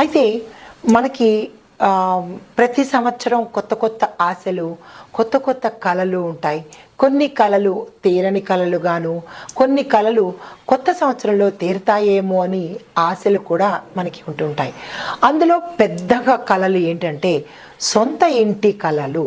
అయితే మనకి ప్రతి సంవత్సరం కొత్త కొత్త ఆశలు కొత్త కొత్త కళలు ఉంటాయి. కొన్ని కళలు తీరని కళలుగాను కొన్ని కళలు కొత్త సంవత్సరంలో తీరుతాయేమో అని ఆశలు కూడా మనకి ఉంటుంటాయి అందులో పెద్దగా కళలు ఏంటంటే సొంత ఇంటి కళలు.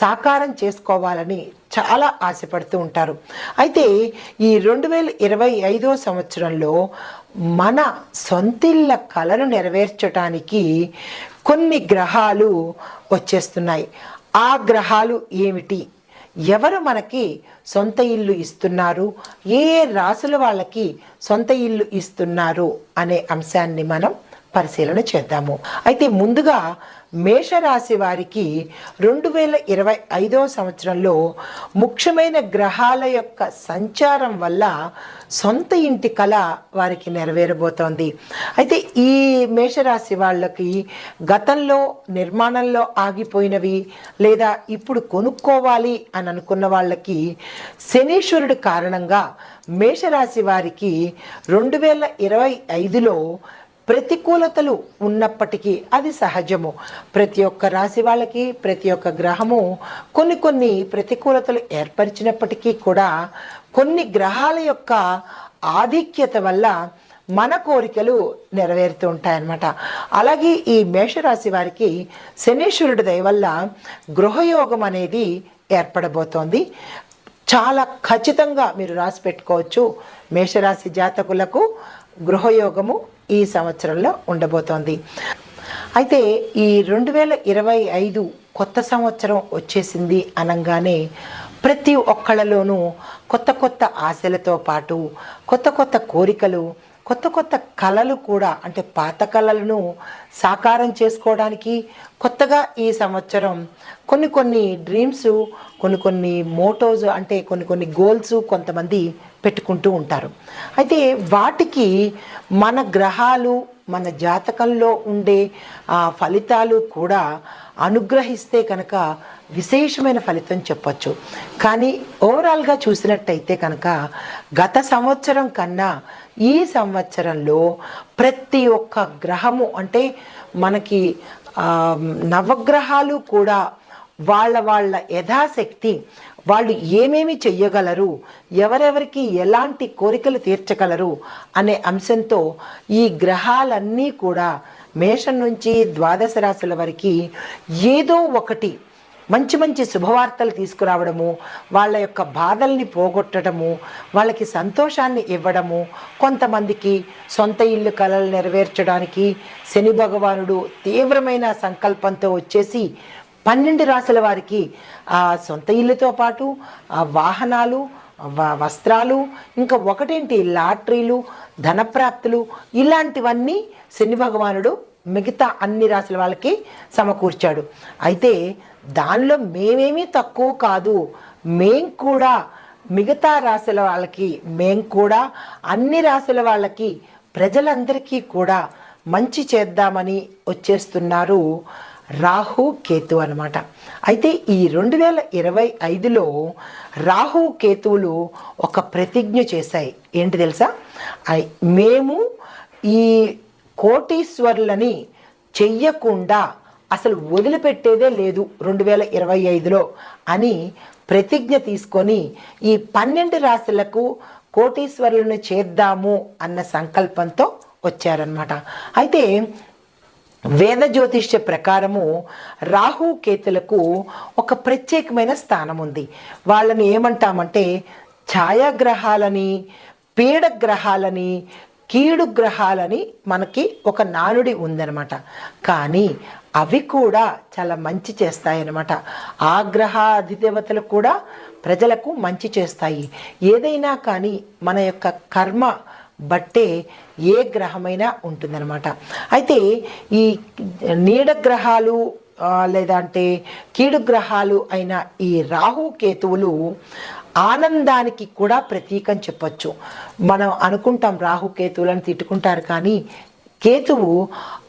సాకారం చేసుకోవాలని చాలా ఆశపడుతూ ఉంటారు. అయితే ఈ రెండు వేల ఇరవై ఐదో సంవత్సరంలో మన సొంతిళ్ళ కళను నెరవేర్చడానికి కొన్ని గ్రహాలు వచ్చేస్తున్నాయి. ఆ గ్రహాలు ఏమిటి? ఎవరు మనకి సొంత ఇల్లు ఇస్తున్నారు? ఏ రాసుల వాళ్ళకి సొంత ఇల్లు ఇస్తున్నారు? అనే అంశాన్ని మనం పరిశీలన చేద్దాము. అయితే ముందుగా మేషరాశి వారికి రెండు వేల ఇరవై ఐదో సంవత్సరంలో ముఖ్యమైన గ్రహాల యొక్క సంచారం వల్ల సొంత ఇంటి కళ వారికి నెరవేరబోతోంది. అయితే ఈ మేషరాశి వాళ్ళకి గతంలో నిర్మాణంలో ఆగిపోయినవి లేదా ఇప్పుడు కొనుక్కోవాలి అని అనుకున్న వాళ్ళకి శనీశ్వరుడు కారణంగా మేషరాశి వారికి రెండు వేల ఇరవై ఐదులో ప్రతికూలతలు ఉన్నప్పటికీ అది సహజము. ప్రతి ఒక్క రాశి వాళ్ళకి ప్రతి ఒక్క గ్రహము కొన్ని కొన్ని ప్రతికూలతలు ఏర్పరిచినప్పటికీ కూడా కొన్ని గ్రహాల యొక్క ఆధిక్యత వల్ల మన కోరికలు నెరవేరుతూ ఉంటాయన్నమాట. అలాగే ఈ మేషరాశి వారికి శనీశ్వరుడి దయ వల్ల గృహయోగం అనేది ఏర్పడబోతోంది. చాలా ఖచ్చితంగా మీరు రాసి పెట్టుకోవచ్చు. మేషరాశి జాతకులకు గృహయోగము ఈ సంవత్సరంలో ఉండబోతోంది. అయితే ఈ రెండు వేల ఇరవై ఐదు కొత్త సంవత్సరం వచ్చేసింది అనగానే ప్రతి ఒక్కళ్ళలోనూ కొత్త కొత్త ఆశలతో పాటు కొత్త కొత్త కోరికలు కొత్త కొత్త కళలు కూడా అంటే పాత కళలను సాకారం చేసుకోవడానికి కొత్తగా ఈ సంవత్సరం కొన్ని కొన్ని డ్రీమ్స్ కొన్ని కొన్ని మోటోస్ అంటే కొన్ని కొన్ని గోల్స్ కొంతమంది పెట్టుకుంటూ ఉంటారు. అయితే వాటికి మన గ్రహాలు మన జాతకంలో ఉండే ఆ ఫలితాలు కూడా అనుగ్రహిస్తే కనుక విశేషమైన ఫలితం చెప్పచ్చు. కానీ ఓవరాల్గా చూసినట్టయితే కనుక గత సంవత్సరం కన్నా ఈ సంవత్సరంలో ప్రతి ఒక్క గ్రహము అంటే మనకి నవగ్రహాలు కూడా వాళ్ళ వాళ్ళ యథాశక్తి వాళ్ళు ఏమేమి చెయ్యగలరు ఎవరెవరికి ఎలాంటి కోరికలు తీర్చగలరు అనే అంశంతో ఈ గ్రహాలన్నీ కూడా మేషం నుంచి ద్వాదశ రాశుల వరకు ఏదో ఒకటి మంచి మంచి శుభవార్తలు తీసుకురావడము వాళ్ళ యొక్క బాధల్ని పోగొట్టడము వాళ్ళకి సంతోషాన్ని ఇవ్వడము కొంతమందికి సొంత ఇల్లు కలలు నెరవేర్చడానికి శని భగవానుడు తీవ్రమైన సంకల్పంతో వచ్చేసి పన్నెండు రాసుల వారికి ఆ సొంత ఇల్లుతో పాటు ఆ వాహనాలు వ- వస్త్రాలు ఇంకా ఒకటేంటి లాటరీలు ధనప్రాప్తులు ఇలాంటివన్నీ శని భగవానుడు మిగతా అన్ని రాసుల వాళ్ళకి సమకూర్చాడు. అయితే దానిలో మేమేమీ తక్కువ కాదు. మేం కూడా మిగతా రాశుల వాళ్ళకి మేం కూడా అన్ని రాశుల వాళ్ళకి ప్రజలందరికీ కూడా మంచి చేద్దామని వచ్చేస్తున్నారు రాహు కేతు అనమాట అయితే ఈ రెండు వేల ఇరవై ఐదులో రాహు కేతువులు ఒక ప్రతిజ్ఞ చేశాయి. ఏంటి తెలుసా? మేము ఈ కోటీశ్వరులని చెయ్యకుండా అసలు వదిలిపెట్టేదే లేదు రెండు వేల ఇరవై ఐదులో అని ప్రతిజ్ఞ తీసుకొని ఈ పన్నెండు రాశులకు కోటీశ్వరులను చేద్దాము అన్న సంకల్పంతో వచ్చారనమాట అయితే వేద జ్యోతిష్య ప్రకారము రాహు కేతులకు ఒక ప్రత్యేకమైన స్థానం ఉంది వాళ్ళని ఏమంటామంటే ఛాయాగ్రహాలని పీడగ్రహాలని కీడు గ్రహాలని మనకి ఒక నానుడి ఉందనమాట కానీ అవి కూడా చాలా మంచి చేస్తాయన్నమాట. ఆగ్రహ అధిదేవతలు కూడా ప్రజలకు మంచి చేస్తాయి. ఏదైనా కానీ మన యొక్క కర్మ బట్టే ఏ గ్రహమైనా ఉంటుందన్నమాట. అయితే ఈ నీడ గ్రహాలు లేదా లేదంటే కీడు గ్రహాలు అయిన ఈ రాహు కేతువులు ఆనందానికి కూడా ప్రతీకం చెప్పచ్చు. మనం అనుకుంటాం రాహు కేతువులను తిట్టుకుంటారు కానీ కేతువు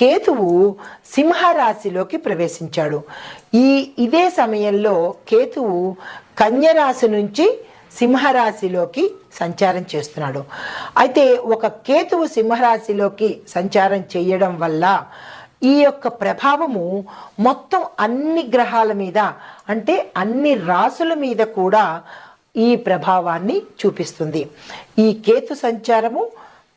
కేతువు సింహరాశిలోకి ప్రవేశించాడు. ఈ ఇదే సమయంలో కేతువు కన్యరాశి నుంచి సింహరాశిలోకి సంచారం చేస్తున్నాడు. అయితే ఒక కేతువు సింహరాశిలోకి సంచారం చేయడం వల్ల ఈ యొక్క ప్రభావము మొత్తం అన్ని గ్రహాల మీద అంటే అన్ని రాసుల మీద కూడా ఈ ప్రభావాన్ని చూపిస్తుంది. ఈ కేతు సంచారము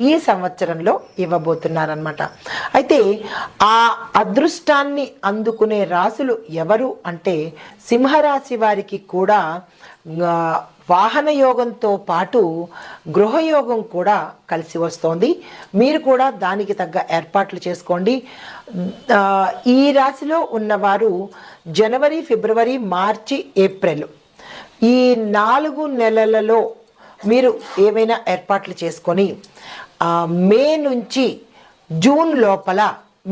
ఈ సంవత్సరంలో ఇవ్వబోతున్నారనమాట అయితే ఆ అదృష్టాన్ని అందుకునే రాసులు ఎవరు అంటే సింహరాశి వారికి కూడా వాహన యోగంతో పాటు గృహయోగం కూడా కలిసి వస్తోంది. మీరు కూడా దానికి తగ్గ ఏర్పాట్లు చేసుకోండి. ఈ రాశిలో ఉన్నవారు జనవరి ఫిబ్రవరి మార్చి ఏప్రిల్ ఈ నాలుగు నెలలలో మీరు ఏవైనా ఏర్పాట్లు చేసుకొని మే నుంచి జూన్ లోపల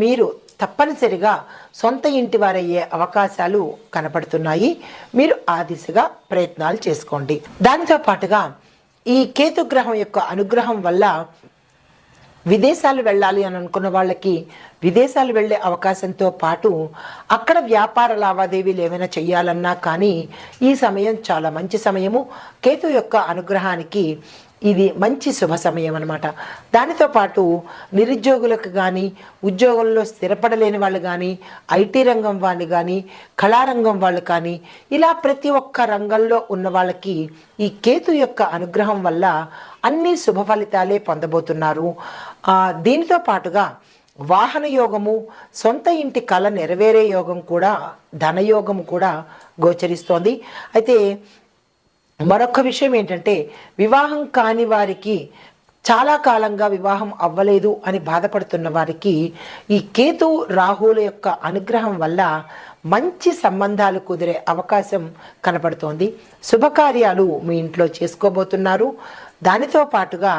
మీరు తప్పనిసరిగా సొంత ఇంటి వారయ్యే అవకాశాలు కనపడుతున్నాయి. మీరు ఆ దిశగా ప్రయత్నాలు చేసుకోండి. దానితో పాటుగా ఈ కేతు గ్రహం యొక్క అనుగ్రహం వల్ల విదేశాలు వెళ్ళాలి అని అనుకున్న వాళ్ళకి విదేశాలు వెళ్ళే అవకాశంతో పాటు అక్కడ వ్యాపార లావాదేవీలు ఏమైనా చేయాలన్నా కానీ ఈ సమయం చాలా మంచి సమయము. కేతు యొక్క అనుగ్రహానికి ఇది మంచి శుభ సమయం అనమాట దానితో పాటు నిరుద్యోగులకు కానీ ఉద్యోగంలో స్థిరపడలేని వాళ్ళు కానీ ఐటీ రంగం వాళ్ళు కానీ కళారంగం వాళ్ళు కానీ ఇలా ప్రతి ఒక్క రంగంలో ఉన్న వాళ్ళకి ఈ కేతు యొక్క అనుగ్రహం వల్ల అన్ని శుభ ఫలితాలే పొందబోతున్నారు. దీనితో పాటుగా వాహన యోగము సొంత ఇంటి కళ నెరవేరే యోగం కూడా ధనయోగం కూడా గోచరిస్తోంది. అయితే మరొక విషయం ఏంటంటే వివాహం కాని వారికి చాలా కాలంగా వివాహం అవ్వలేదు అని బాధపడుతున్న వారికి ఈ కేతు రాహుల యొక్క అనుగ్రహం వల్ల మంచి సంబంధాలు కుదిరే అవకాశం కనపడుతోంది. శుభకార్యాలు మీ ఇంట్లో చేసుకోబోతున్నారు. దానితో పాటుగా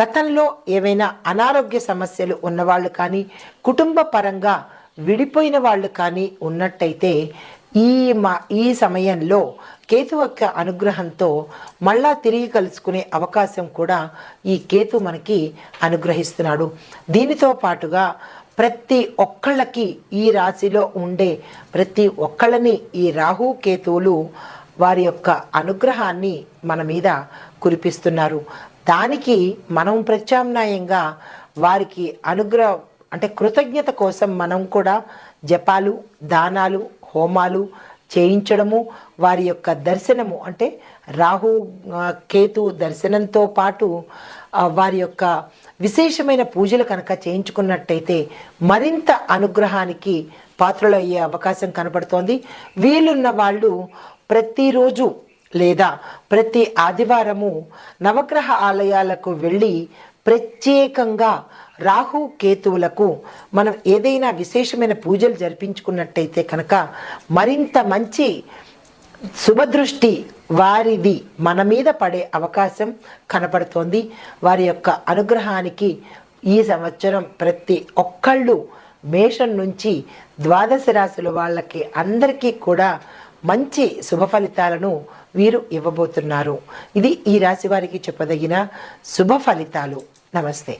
గతంలో ఏవైనా అనారోగ్య సమస్యలు ఉన్నవాళ్ళు కానీ కుటుంబ పరంగా విడిపోయిన వాళ్ళు కానీ ఉన్నట్టయితే ఈ మా ఈ సమయంలో కేతు యొక్క అనుగ్రహంతో మళ్ళా తిరిగి కలుసుకునే అవకాశం కూడా ఈ కేతు మనకి అనుగ్రహిస్తున్నాడు. దీనితో పాటుగా ప్రతి ఒక్కళ్ళకి ఈ రాశిలో ఉండే ప్రతి ఒక్కళ్ళని ఈ రాహు కేతువులు వారి యొక్క అనుగ్రహాన్ని మన మీద కురిపిస్తున్నారు. దానికి మనం ప్రత్యామ్నాయంగా వారికి అనుగ్రహం అంటే కృతజ్ఞత కోసం మనం కూడా జపాలు దానాలు హోమాలు చేయించడము వారి యొక్క దర్శనము. అంటే రాహు కేతు దర్శనంతో పాటు వారి యొక్క విశేషమైన పూజలు కనుక చేయించుకున్నట్టయితే మరింత అనుగ్రహానికి పాత్రలయ్యే అవకాశం కనబడుతోంది వీలున్న వాళ్ళు ప్రతిరోజు లేదా ప్రతి ఆదివారము నవగ్రహ ఆలయాలకు వెళ్ళి ప్రత్యేకంగా రాహు కేతువులకు మనం ఏదైనా విశేషమైన పూజలు జరిపించుకున్నట్టయితే కనుక మరింత మంచి శుభదృష్టి వారిది మన మీద పడే అవకాశం కనపడుతోంది. వారి యొక్క అనుగ్రహానికి ఈ సంవత్సరం ప్రతి ఒక్కళ్ళు మేషం నుంచి ద్వాదశ రాశుల వాళ్ళకి అందరికీ కూడా మంచి శుభ ఫలితాలను వీరు ఇవ్వబోతున్నారు. ఇది ఈ రాశి వారికి చెప్పదగిన శుభ ఫలితాలు. నమస్తే.